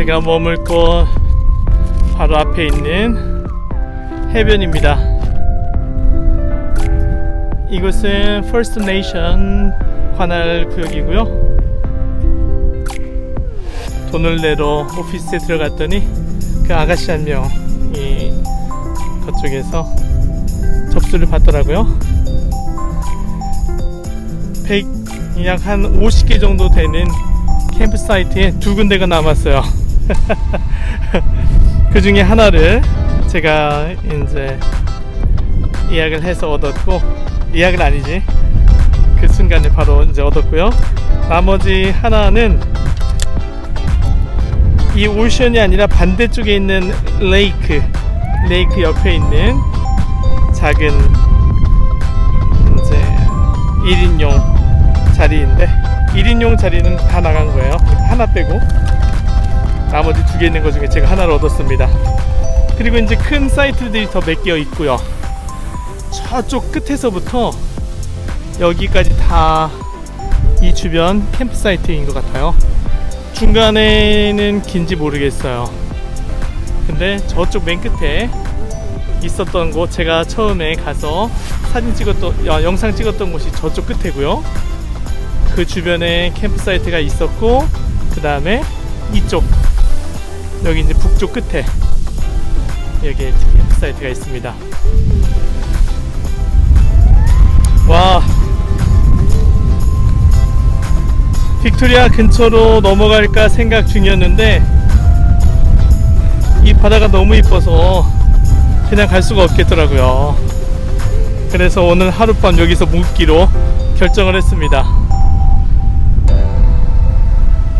제가 머물 곳 바로 앞에 있는 해변입니다. 이곳은 First Nation 관할 구역이고요. 돈을 내러 오피스에 들어갔더니 그 아가씨 한 명이 그쪽에서 접수를 받더라고요. 100, 약한 50개 정도 되는 캠프 사이트에 두 군데가 남았어요. 그 중에 하나를 제가 이제 예약을 해서 얻었고 예약은 아니지 그 순간에 바로 이제 얻었고요. 나머지 하나는 이 오션이 아니라 반대쪽에 있는 레이크 레이크 옆에 있는 작은 이제 1인용 자리인데 1인용 자리는 다 나간 거예요. 하나 빼고 나머지 두 개 있는 것 중에 제가 하나를 얻었습니다. 그리고 이제 큰 사이트들이 더 몇 개 있고요. 저쪽 끝에서부터 여기까지 다 이 주변 캠프 사이트인 것 같아요. 중간에는 긴지 모르겠어요. 근데 저쪽 맨 끝에 있었던 곳 제가 처음에 가서 사진 찍었던 야, 영상 찍었던 곳이 저쪽 끝에고요. 그 주변에 캠프 사이트가 있었고 그 다음에 이쪽 여기 이제 북쪽 끝에 여기에 캠프 사이트가 있습니다. 와 빅토리아 근처로 넘어갈까 생각 중이었는데 이 바다가 너무 이뻐서 그냥 갈 수가 없겠더라고요. 그래서 오늘 하룻밤 여기서 묵기로 결정을 했습니다.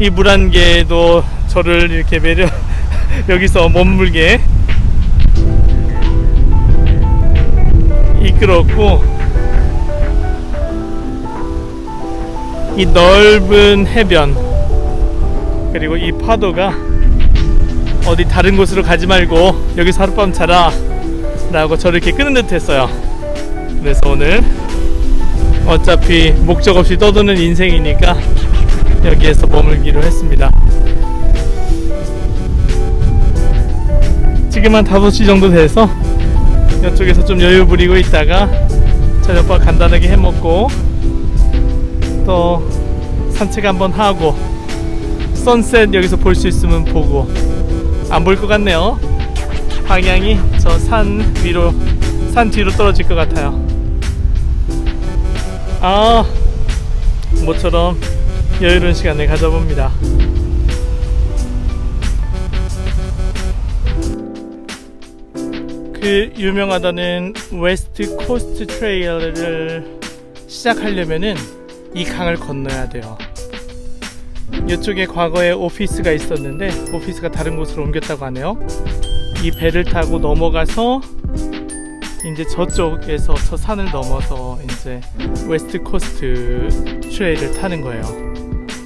이물한 개도 저를 이렇게 매려 여기서 머물게 이끌었고 이 넓은 해변 그리고 이 파도가 어디 다른 곳으로 가지 말고 여기서 하룻밤 자라 라고 저를 이렇게 끄는 듯 했어요. 그래서 오늘 어차피 목적 없이 떠도는 인생이니까 여기에서 머물기로 했습니다 지금 한 5시 정도 돼서 이쪽에서 좀 여유 부리고 있다가 저녁밥 간단하게 해먹고 또 산책 한번 하고 선셋 여기서 볼 수 있으면 보고 안 볼 것 같네요. 방향이 저 산 위로 산 뒤로 떨어질 것 같아요. 아 모처럼 여유로운 시간을 가져봅니다 그 유명하다는 웨스트 코스트 트레일을 시작하려면은 이 강을 건너야 돼요. 이쪽에 과거에 오피스가 있었는데 오피스가 다른 곳으로 옮겼다고 하네요. 이 배를 타고 넘어가서 이제 저쪽에서 저 산을 넘어서 이제 웨스트 코스트 트레일을 타는 거예요.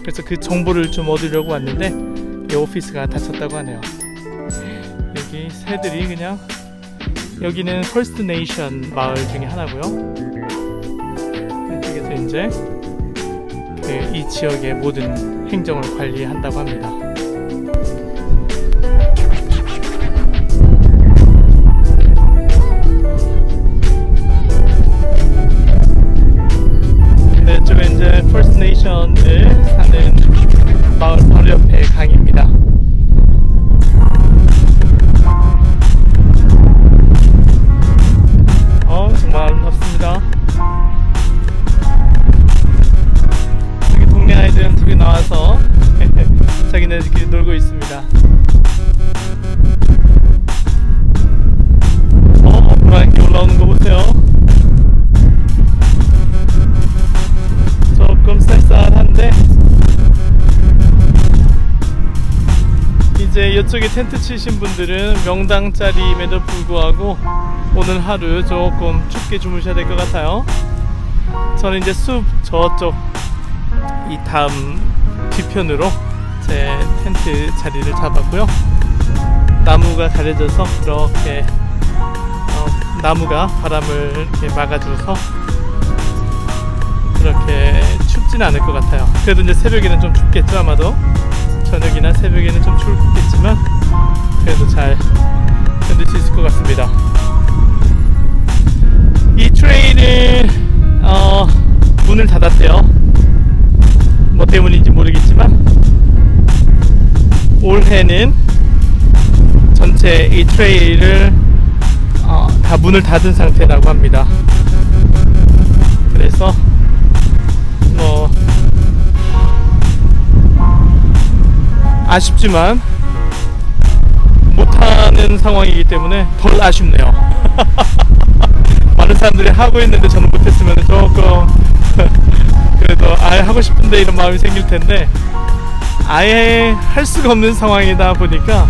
그래서 그 정보를 좀 얻으려고 왔는데 이 오피스가 닫혔다고 하네요. 여기 새들이 그냥 여기는 펄스트 네이션 마을 중에 하나고요. 이쪽에서 이제 그 이 지역의 모든 행정을 관리한다고 합니다. 놀고 있습니다. 어, 노랗게 올라오는 거 보세요. 조금 쌀쌀한데 이제 이쪽에 텐트 치신 분들은 명당짜리임에도 불구하고 오늘 하루 조금 춥게 주무셔야 될 것 같아요. 저는 이제 숲 저쪽 이 다음 뒤편으로 제 텐트 자리를 잡았고요. 나무가 가려져서 그렇게 어, 나무가 바람을 이렇게 막아줘서 그렇게 춥진 않을 것 같아요. 그래도 이제 새벽에는 좀 춥겠죠 아마도. 저녁이나 새벽에는 좀 같겠지만 그래도 잘 견딜 수 있을 것 같습니다. 이 트레일을 어, 다 문을 닫은 상태라고 합니다. 그래서 뭐 아쉽지만 못하는 상황이기 때문에 덜 아쉽네요. 많은 사람들이 하고 있는데 저는 못했으면 조금 그래도 아예 하고 싶은데 이런 마음이 생길 텐데 아예 할 수가 없는 상황이다 보니까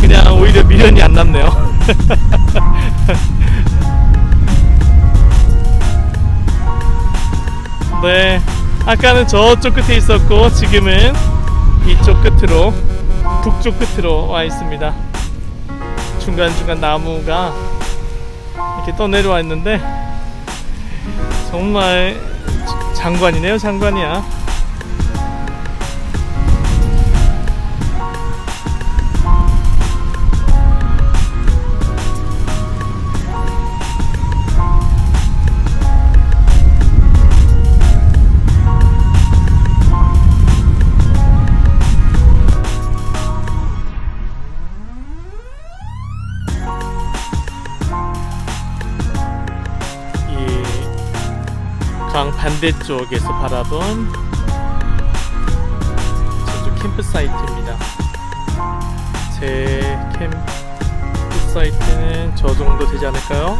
그냥 오히려 미련이 안 남네요. 네, 아까는 저쪽 끝에 있었고 지금은 이쪽 끝으로 북쪽 끝으로 와 있습니다. 중간 중간 나무가 이렇게 떠내려와 있는데 정말 장관이네요, 장관이야. 반대쪽에서 바라본 저쪽 캠프 사이트입니다. 제 캠프 사이트는 저 정도 되지 않을까요?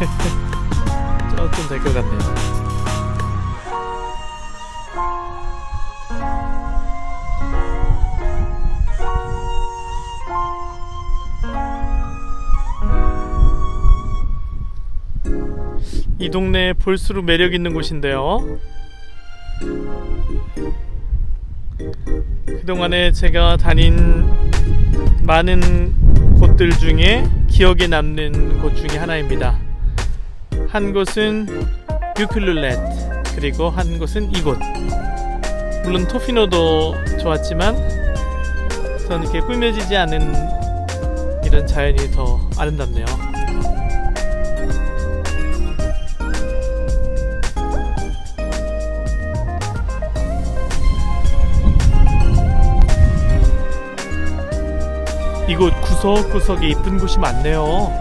조금 될 것 같네요. 이 동네 볼수록 매력 있는 곳인데요. 그동안에 제가 다닌 많은 곳들 중에 기억에 남는 곳 중에 하나입니다. 한 곳은 유클룰렛 그리고 한 곳은 이곳. 물론 토피노도 좋았지만 저는 이렇게 꾸며지지 않은 이런 자연이 더 아름답네요. 이곳 구석구석에 이쁜 곳이 많네요.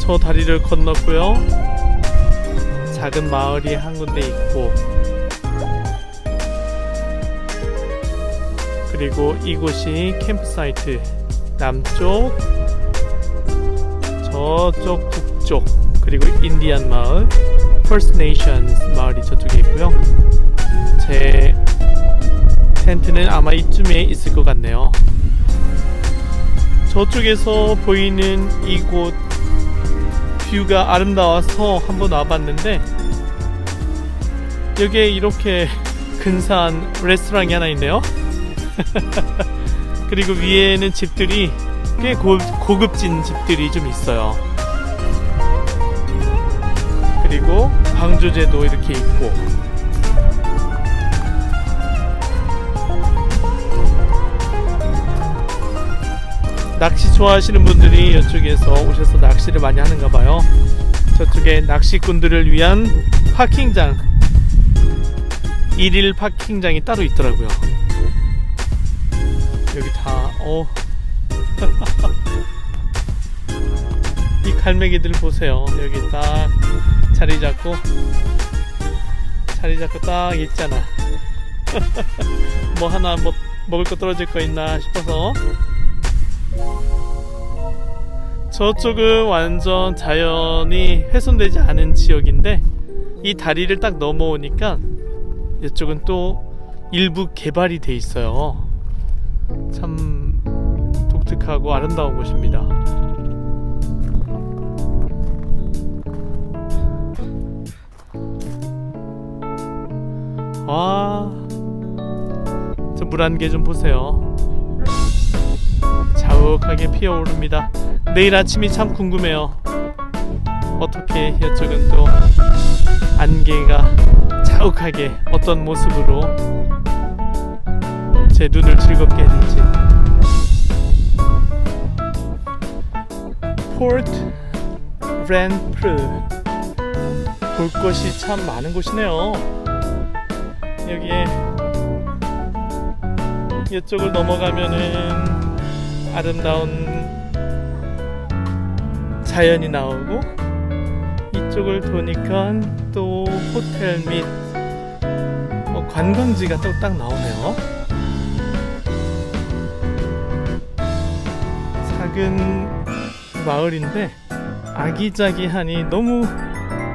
저 다리를 건넜고요. 작은 마을이 한 군데 있고, 그리고 이곳이 캠프사이트 남쪽, 저쪽 북쪽, 그리고 인디안 마을, Nations 마을이 저쪽에 있고요. 제 텐트는 아마 이쯤에 있을 것 같네요. 저쪽에서 보이는 이곳 뷰가 아름다워서 한번 와봤는데 여기에 이렇게 근사한 레스토랑이 하나 있네요. 그리고 위에는 집들이 꽤 고, 고급진 집들이 좀 있어요. 그리고 방조제도 이렇게 있고 낚시 좋아하시는 분들이 이쪽에서 오셔서 낚시를 많이 하는가 봐요. 저쪽에 낚시꾼들을 위한 파킹장, 일일 파킹장이 따로 있더라고요. 여기 다, 어. 이 갈매기들 보세요. 여기 딱 자리 잡고, 자리 잡고 딱 있잖아. 뭐 하나 뭐 먹을 거 떨어질 거 있나 싶어서 저쪽은 완전 자연이 훼손되지 않은 지역인데 이 다리를 딱 넘어오니까 이쪽은 또 일부 개발이 돼 있어요. 참 독특하고 아름다운 곳입니다. 와, 저물한개좀 보세요. 자욱하게 피어오릅니다. 내일 아침이 참 궁금해요. 어떻게 이쪽은 또 안개가 자욱하게 어떤 모습으로 제 눈을 즐겁게 해줄지. 포트 렌프르 볼 것이 참 많은 곳이네요. 여기에 이쪽을 넘어가면은 아름다운 자연이 나오고 이쪽을 도니까 또 호텔 및뭐 관광지가 또 딱 나오네요. 작은 마을인데 아기자기하니 너무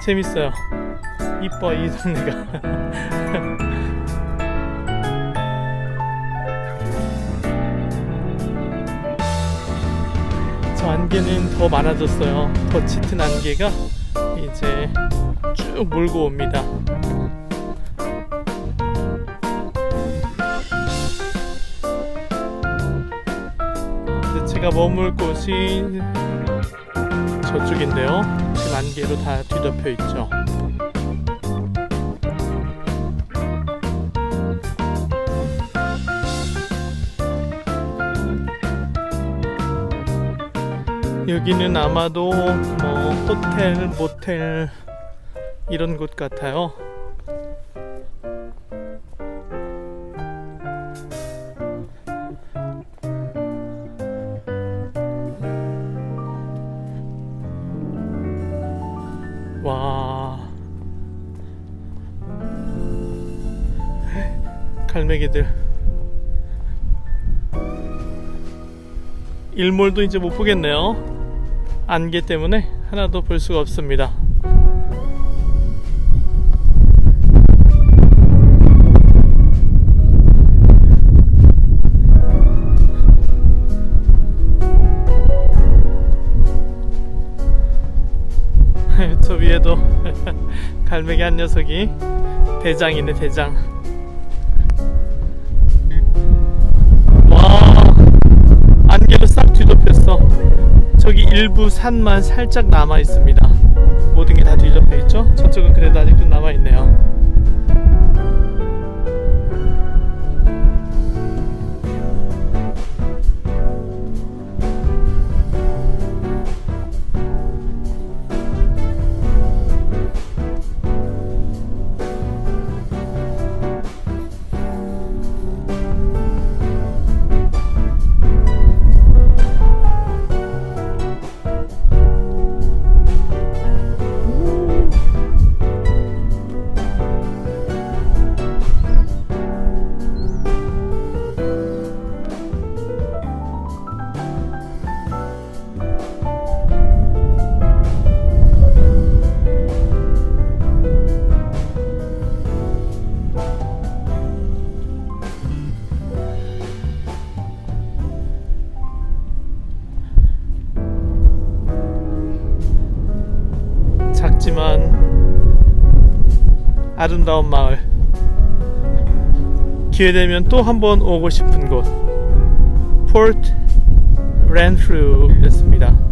재밌어요. 이뻐 이 동네가. 안개는 더 많아졌어요. 더 짙은 안개가 이제 쭉 몰고 옵니다. 제가 머물 곳이 저쪽인데요. 지금 안개로 다 뒤덮여 있죠. 여기는 아마도 뭐 호텔, 모텔 이런 곳 같아요. 와. 갈매기들. 일몰도 이제 못 보겠네요. 안개 때문에 하나도 볼 수가 없습니다. 저 위에도 갈매기 한 녀석이 대장이네 대장. 저기 일부 산만 살짝 남아 있습니다. 모든 게 다 뒤덮여 있죠? 저쪽은 그래도 아직도 남아 있네요. 아름다운 마을. 기회 되면 또 한 번 오고 싶은 곳. 포트 렌프루였습니다.